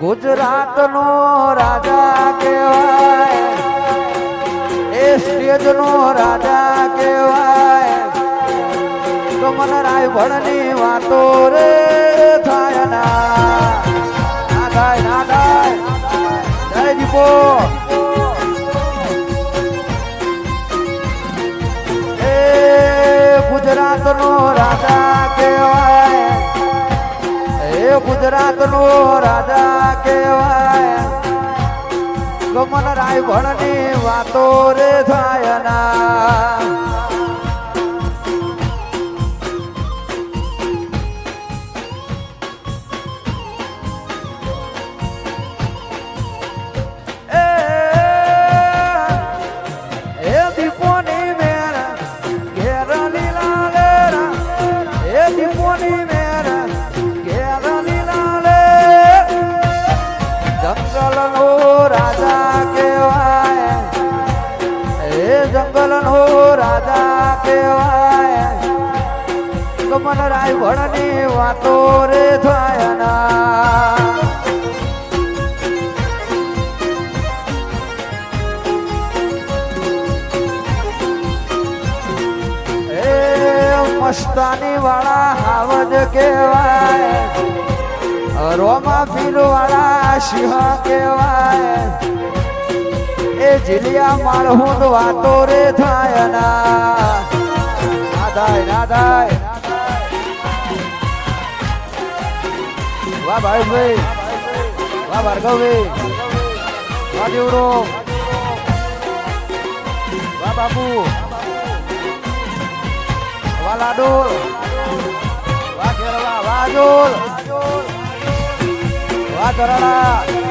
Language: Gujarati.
ગુજરાત નો રાજા કહેવાય, એ સ્ટેજ નો રાજા કહેવાય. તો મને રાયભણની વાતો રે થાય ના. ના થાય ના થાય. જય દીપો. ગુજરાત નો ગુજરાત નો રાજા કહેવાય. ગમન રાય ભણની વાતો રે થાય ના. જંગલ નો રાજા કહેવાય. એ જંગલ નો રાજા કહેવાય. કમલ રાય ભણની વાતો રે થાય ના એ મસ્તાની વાળા હાવજ કહેવાય. રોમા પીર વાળા સિંહ કહેવાય. એ જીલિયા માળહું વાતો રે થાય ના થાય ના થાય વાહ ભાઈ, વાહ ભાર્ગવભાઈ વાહ દેવડો વાહ બાપુ. વાહ લાડોલ. વાહ કેરળા વાહ જોલ. વાહ કરાડા